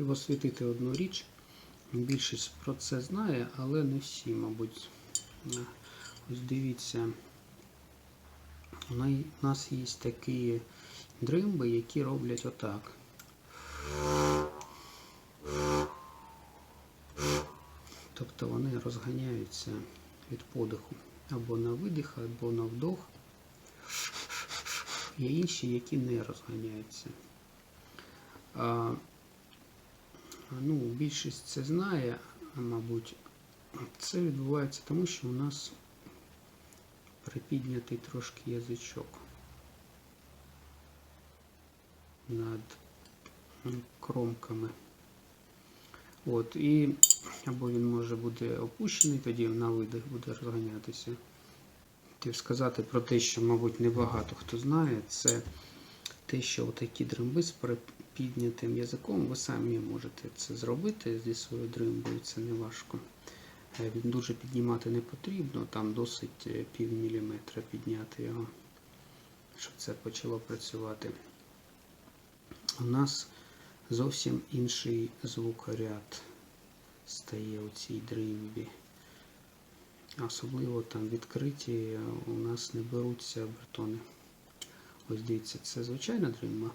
хотів освітити одну річ. Більшість про це знає, але не всі, мабуть. Ось дивіться. У нас є такі дримби, які роблять отак. Тобто вони розганяються від подиху або на видих, або на вдох. Є інші, які не розганяються. Ну, більшість це знає, мабуть. Це відбувається тому, що у нас припіднятий трошки язичок над кромками. От, і або він може бути опущений, тоді на видих буде розганятися. Хотів сказати про те, що, мабуть, небагато хто знає, це те, що такі дримби з піднятим язиком, ви самі можете це зробити зі своєю дримбою, це не важко. Е, дуже піднімати не потрібно, там досить е, пів міліметра підняти його, щоб це почало працювати. У нас зовсім інший звукоряд стає у цій дримбі. Особливо там відкриті у нас не беруться бретони. Ось дивіться, це звичайна дримба.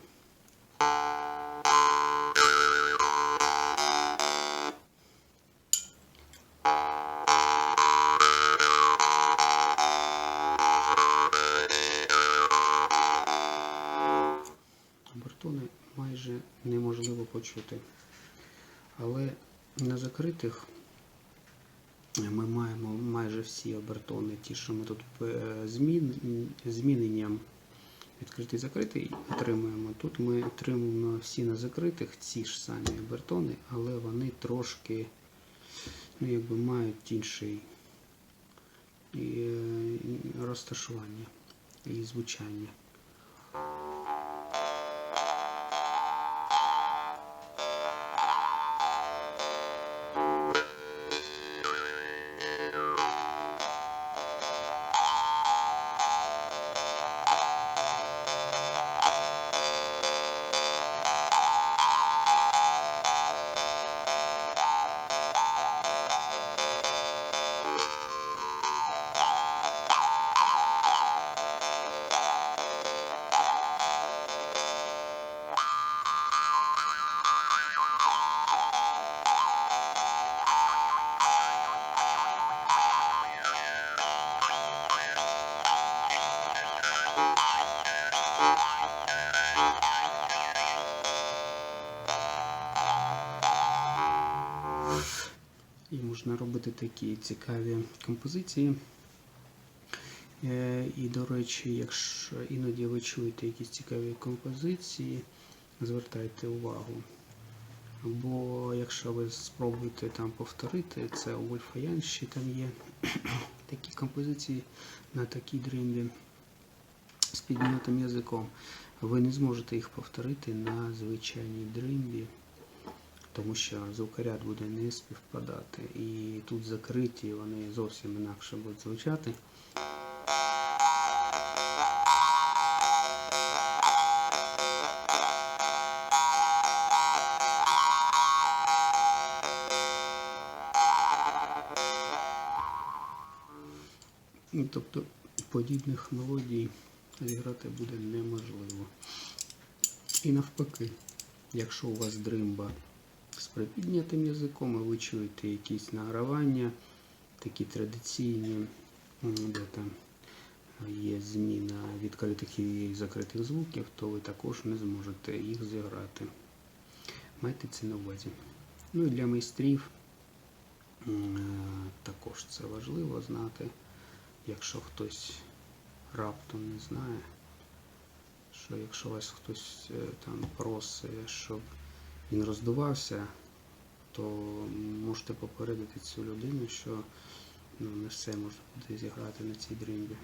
Бертони майже неможливо почути. Але на закритих ми маємо майже всі обертони, ті, що ми тут е, змін, зміненням відкритий закритий отримуємо. Тут ми отримуємо всі на закритих ці ж самі обертони, але вони трошки ну, якби мають інший е, розташування і звучання. І можна робити такі цікаві композиції. Е, І, до речі, якщо іноді ви чуєте якісь цікаві композиції, звертайте увагу. Або якщо ви спробуєте там повторити, це у Вольфа Янші там є такі композиції на такій дримбі з піднятим язиком. Ви не зможете їх повторити на звичайній дримбі тому що звукоряд буде не співпадати. І тут закриті, вони зовсім інакше будуть звучати. Тобто подібних мелодій зіграти буде неможливо. І навпаки, якщо у вас дримба з припіднятим язиком, і ви чуєте якісь награвання, такі традиційні, де там є зміна відкритих і закритих звуків, то ви також не зможете їх зіграти. Майте це на увазі. Ну і для майстрів е, також це важливо знати, якщо хтось раптом не знає, що якщо вас хтось е, там просить, щоб він роздувався, то можете попередити цю людину, що ну, не все можна буде зіграти на цій дримбі.